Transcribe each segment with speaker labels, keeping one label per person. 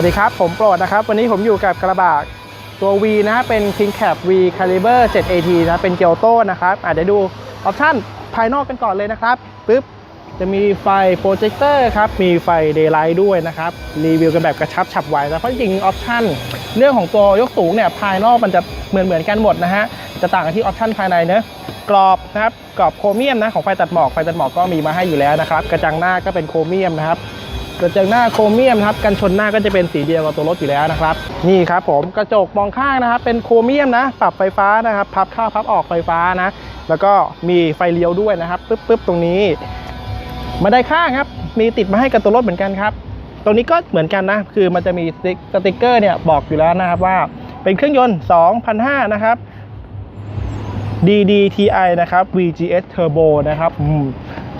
Speaker 1: วัสดีครับ ผมโปรดนะครับ วันนี้ผมอยู่กับกระบะตัว V นะเป็น King Cap V Caliber 7 AT นะเป็นเกียวโต้นะครับอาจจะดูออปชั่นภายนอกกันก่อนเลยนะครับปึ๊บจะมีไฟโปรเจคเตอร์ครับ มีไฟเดย์ไลท์ด้วยนะครับ รีวิวกันแบบกระชับฉับไวนะเพราะจริงออปชั่นเรื่องของตัวยกสูงเนี่ยภายนอกมันจะเหมือนเหมือนกันหมดนะฮะ จะต่างกันที่ออปชั่นภายในเนอะกรอบนะครับ กรอบโครเมียมนะของไฟตัดหมอกไฟตัดหมอกก็มีมาให้อยู่แล้วนะครับ กระจังหน้าก็เป็นโครเมียมนะครับ กระจังหน้าโครเมียมครับกันชนหน้าก็จะเป็นสีเดียวกับตัวรถอยู่แล้วนะครับ นี่ครับผมกระจกมองข้างนะครับ เป็นโครเมียมนะ ปรับไฟฟ้านะครับ พับเข้าพับออกไฟฟ้านะ แล้วก็มีไฟเลี้ยวด้วยนะครับปึ๊บปึ๊บตรงนี้มาได้ข้างครับ มีติดมาให้กับตัวรถเหมือนกันครับตรงนี้ก็เหมือนกันนะ คือมันจะมีสติกสต๊กเกอร์เนี่ยบอกอยู่แล้วนะครับว่าเป็นเครื่องยนต์2,500นะครับ DDTI นะครับ VGS Turbo นะครับอืม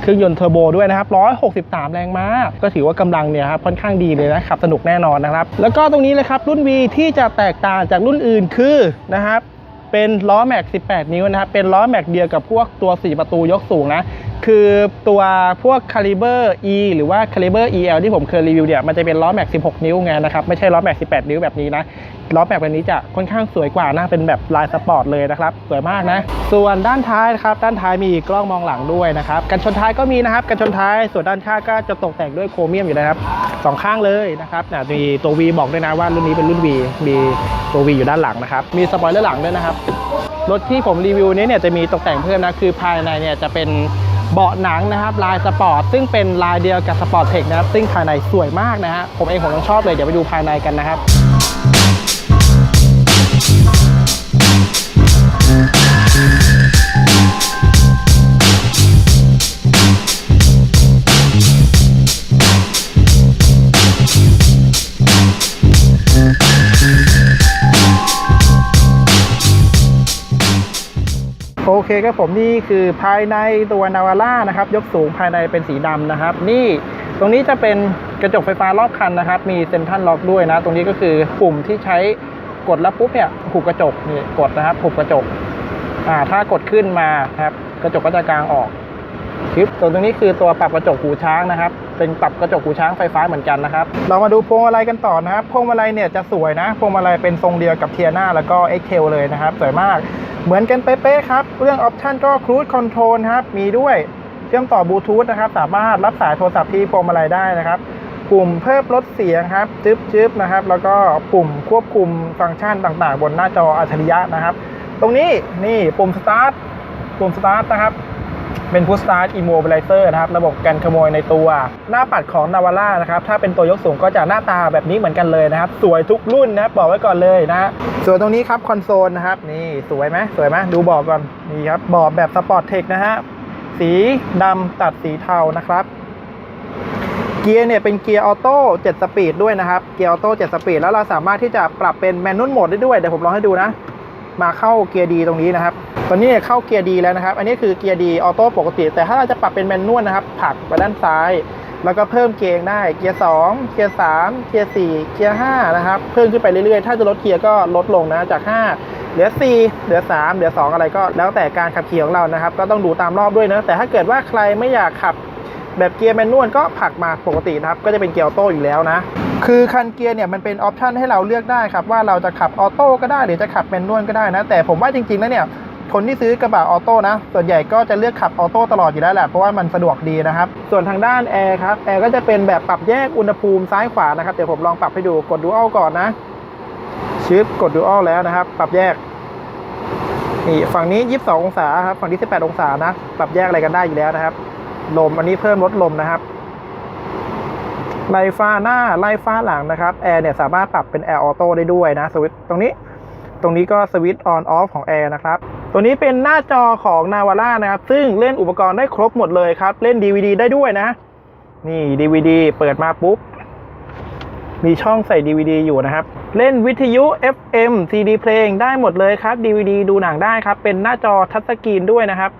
Speaker 1: เครื่องยนต์เทอร์โบด้วยนะครับ 163 แรงม้า ก็ถือว่ากำลังเนี่ยครับค่อนข้างดีเลยนะขับสนุกแน่นอนนะครับ แล้วก็ตรงนี้เลยครับรุ่น V ที่จะแตกต่างจากรุ่นอื่นคือนะครับเป็นล้อแม็ก 18 นิ้วนะครับ เป็นล้อแม็กเดียวกับพวกตัว 4 ประตูยกสูงนะ คือตัวพวก Caliber E หรือว่า Caliber EL ที่ผมเคยรีวิวเนี่ยมันจะเป็นล้อแม็ก 16 นิ้วไงนะครับ ไม่ใช่ล้อแม็ก 18 นิ้วแบบนี้นะล้อแม็กแบบนี้จะค่อนข้างสวยกว่านะเป็นแบบลายสปอร์ตเลยนะครับ สวยมากนะ ส่วนด้านท้ายนะครับ ด้านท้ายมีกล้องมองหลังด้วยนะครับกันชนท้ายก็มีนะครับกันชนท้ายส่วนด้านข้างก็จะตกแต่งด้วยโครเมียมอยู่นะครับสองข้างเลยนะครับเนี่ยมีตัว V บอกด้วยนะว่ารุ่นนี้เป็นรุ่น V มีตัว V อยู่ด้านหลังนะครับมีสปอยเลอร์หลังด้วยนะครับรถที่ผมรีวิวนี้เนี่ยจะมีตกแต่งเพิ่มนะคือภายในเนี่ยจะเป็น เบาะหนังนะครับลายสปอร์ตซึ่งเป็นลายเดียวกับสปอร์ตเทคนะครับซึ่งภายในสวยมากนะฮะผมเองผมต้องชอบเลยเดี๋ยวไปดูภายในกันนะครับ เคครับผมนี่คือภายในตัวนาวาร่านะครับ ยกสูงภายในเป็นสีดำนะครับ นี่ตรงนี้จะเป็นกระจกไฟฟ้ารอบคันนะครับ มีเซ็นทรัลล็อกด้วยนะ ตรงนี้ก็คือปุ่มที่ใช้กดแล้วปุ๊บเนี่ยหุบกระจกนี่กดนะครับหุบกระจกอ่าถ้ากดขึ้นมาครับกระจกก็จะกลางออก คลิปตัวตรงนี้คือตัวปรับกระจกหูช้างนะครับ เป็นปรับกระจกหูช้างไฟฟ้าเหมือนกันนะครับ เรามาดูพวงมาลัยกันต่อนะครับ พวงมาลัยเนี่ยจะสวยนะ พวงมาลัยเป็นทรงเดียวกับเทียนาแล้วก็ x t a i l เลยนะครับ สวยมาก เหมือนกันเป๊ะๆครับ เรื่องออปชันก็ Cruise Control ครับ มีด้วยเชื่อมต่อบลูทูธนะครับ สามารถรับสายโทรศัพท์ที่พวงมาลัยได้นะครับ ปุ่มเพิ่มลดเสียงครับจึ๊บจึ๊บนะครับ แล้วก็ปุ่มควบคุมฟังก์ชันต่างๆ บนหน้าจออัจฉริยะนะครับ ตรงนี้นี่ปุ่ม Start ปุ่ม Start นะครับ เป็น Push Start Immobilizer นะครับระบบกันขโมยในตัว หน้าปัดของ Navara นะครับถ้าเป็นตัวยกสูงก็จะหน้าตาแบบนี้เหมือนกันเลยนะครับ สวยทุกรุ่นนะบบอกไว้ก่อนเลยนะส่วนตรงนี้ครับคอนโซลนะครับนี่สวยไหมสวยไหมดูบอกก่อนนี่ครับเบอกแบบสปอร์ตเทคนะฮะสีดำตัดสีเทานะครับเกียร์เนี่ยเป็นเกียร์ออโต้7สปีดด้วยนะครับ เกียร์ออโต้7สปีดแล้วเราสามารถที่จะปรับเป็นแมนนวลโหมดได้ด้วย เดี๋ยวผมลองให้ดูนะ มาเข้าเกียร์ดีตรงนี้นะครับ ตอนนี้เนี่ยเข้าเกียร์ดีแล้วนะครับ อันนี้คือเกียร์ดีออโต้ปกติ แต่ถ้าเราจะปรับเป็นแมนนวลนะครับผลักไปด้านซ้าย แล้วก็เพิ่มเกียร์ได้ เกียร์2เกียร์3เกียร์4เกียร์5นะครับ เพิ่มขึ้นไปเรื่อยๆ ถ้าจะลดเกียร์ก็ลดลงนะจาก 5 เหลือ 4 เหลือ 3 เหลือ 2 อะไรก็แล้วแต่การขับขี่ของเรานะครับ ก็ต้องดูตามรอบด้วยนะ แต่ถ้าเกิดว่าใครไม่อยากขับแบบเกียร์แมนนวลก็ผลักมาปกตินะครับ ก็จะเป็นเกียร์ออโต้อยู่แล้วนะ คือคันเกียร์เนี่ยมันเป็นออปชันให้เราเลือกได้ครับว่าเราจะขับออโต้ก็ได้หรือจะขับแมนนวลก็ได้นะ แต่ผมว่าจริงๆแล้วเนี่ยคนที่ซื้อกระบะออโต้นะ ส่วนใหญ่ก็จะเลือกขับออโต้ตลอดอยู่แล้วแหละ เพราะว่ามันสะดวกดีนะครับ ส่วนทางด้านแอร์ครับ แอร์ก็จะเป็นแบบปรับแยกอุณหภูมิซ้ายขวานะครับ เดี๋ยวผมลองปรับให้ดู กดดูอัลก่อนนะชึบกดดูอัลแล้วนะครับ ปรับแยก นี่ฝั่งนี้ 22 องศาครับ ฝั่งนี้ 18 องศานะ ปรับแยกอะไรกันได้อยู่แล้วนะครับ ลม อันนี้เพิ่มลดลมนะครับ ไล่ฟ้าหน้าไล่ฟ้าหลังนะครับแอร์เนี่ยสามารถปรับเป็นแอร์ออโต้ได้ด้วยนะสวิตช์ตรงนี้ ตรงนี้ก็สวิตช์ออนออฟของแอร์นะครับตัวนี้เป็นหน้าจอของ Navara นะครับ ซึ่งเล่นอุปกรณ์ได้ครบหมดเลยครับ เล่น DVD ได้ด้วยนะ นี่ DVD เปิดมาปุ๊บ มีช่องใส่ DVD อยู่นะครับ เล่นวิทยุ FM CD เพลงได้หมดเลยครับ DVD ดูหนังได้ครับ เป็นหน้าจอทัชสกรีนด้วยนะครับ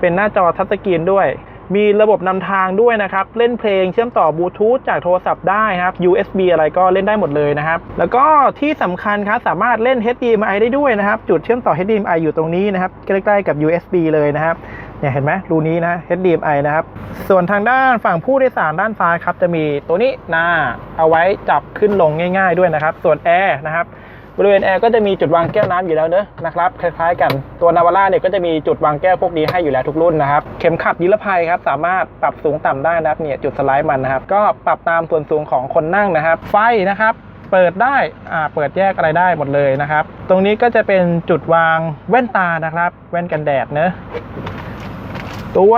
Speaker 1: เป็นหน้าจอทัชสกรีนด้วย มีระบบนำทางด้วยนะครับ เล่นเพลงเชื่อมต่อบลูทูธจากโทรศัพท์ได้ครับ USB อะไรก็เล่นได้หมดเลยนะครับ แล้วก็ที่สำคัญครับสามารถเล่น HDMI ได้ด้วยนะครับ จุดเชื่อมต่อ HDMI อยู่ตรงนี้นะครับ ใกล้ๆกับ USB เลยนะครับเนี่ยเห็นไหมรูนี้นะ HDMI นะครับ ส่วนทางด้านฝั่งผู้โดยสารด้านซ้ายครับ จะมีตัวนี้หน้าเอาไว้จับขึ้นลงง่าย ๆด้วยนะครับ ส่วนแอร์นะครับ บริเวณแอร์ก็จะมีจุดวางแก้วน้ำอยู่แล้วเนอะนะครับคล้ายๆกันตัวนาวาร่าเนี่ยก็จะมีจุดวางแก้วพวกนี้ให้อยู่แล้วทุกรุ่นนะครับเข็มขัดนิรภัยครับสามารถปรับสูงต่ำได้นะครับเนี่ยจุดสไลด์มันนะครับก็ปรับตามส่วนสูงของคนนั่งนะครับ ไฟนะครับเปิดได้อ่าเปิดแยกอะไรได้หมดเลยนะครับ ตรงนี้ก็จะเป็นจุดวางแว่นตานะครับ แว่นกันแดดเนอะตัว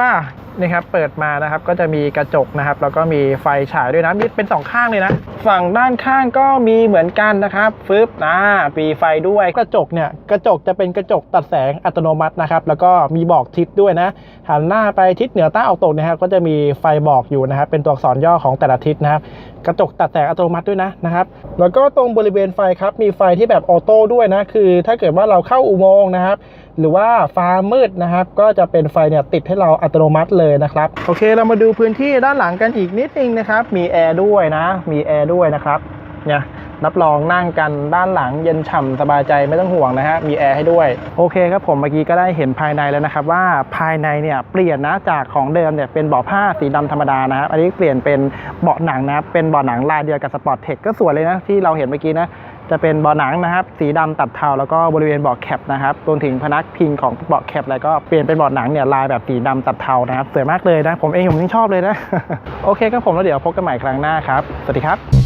Speaker 1: นี่ครับเปิดมานะครับก็จะมีกระจกนะครับ แล้วก็มีไฟฉายด้วยนะมีเป็นสองข้างเลยนะ ฝั่งด้านข้างก็มีเหมือนกันนะครับฟึบอ่าปีไฟด้วยกระจกเนี่ยกระจกจะเป็นกระจกตัดแสงอัตโนมัตินะครับแล้วก็มีบอกทิศด้วยนะหันหน้าไปทิศเหนือใต้ออกตกนะครับก็จะมีไฟบอกอยู่นะครับเป็นตัวอักษรย่อของแต่ละทิศนะครับ กระจกตัดแสงอัตโนมัติด้วยนะนะครับ แล้วก็ตรงบริเวณไฟครับ มีไฟที่แบบออโต้ด้วยนะ คือ ถ้าเกิดว่าเราเข้าอุโมงค์นะครับ หรือว่าฟ้ามืดนะครับ ก็จะเป็นไฟเนี่ยติดให้เราอัตโนมัติเลยนะครับ โอเค เรามาดูพื้นที่ด้านหลังกันอีกนิดนึงนะครับ มีแอร์ด้วยนะ มีแอร์ด้วยนะครับ เนี่ยรับรองนั่งกันด้านหลังเย็นฉ่ำสบายใจไม่ต้องห่วงนะฮะมีแอร์ให้ด้วย โอเคครับผมเมื่อกี้ก็ได้เห็นภายในแล้วนะครับ ว่าภายในเนี่ยเปลี่ยนนะจากของเดิมเนี่ยเป็นเบาะผ้าสีดำธรรมดานะครับอันนี้เปลี่ยนเป็นเบาะหนังนะครับเป็นเบาะหนังลายเดียวกับสปอร์ตเทคก็สวยเลยนะที่เราเห็นเมื่อกี้นะจะเป็นเบาะหนังนะครับ สีดำตัดเทาแล้วก็บริเวณเบาะแคปนะครับรวมถึงพนักพิงของเบาะแคปอะไรก็เปลี่ยนเป็นเบาะหนังเนี่ยลายแบบสีดำตัดเทานะครับสวยมากเลยนะผมเองผมยังชอบเลยนะโอเคครับผมแล้วเดี๋ยวพบกันใหม่ครั้งหน้าครับสวัสดีครับ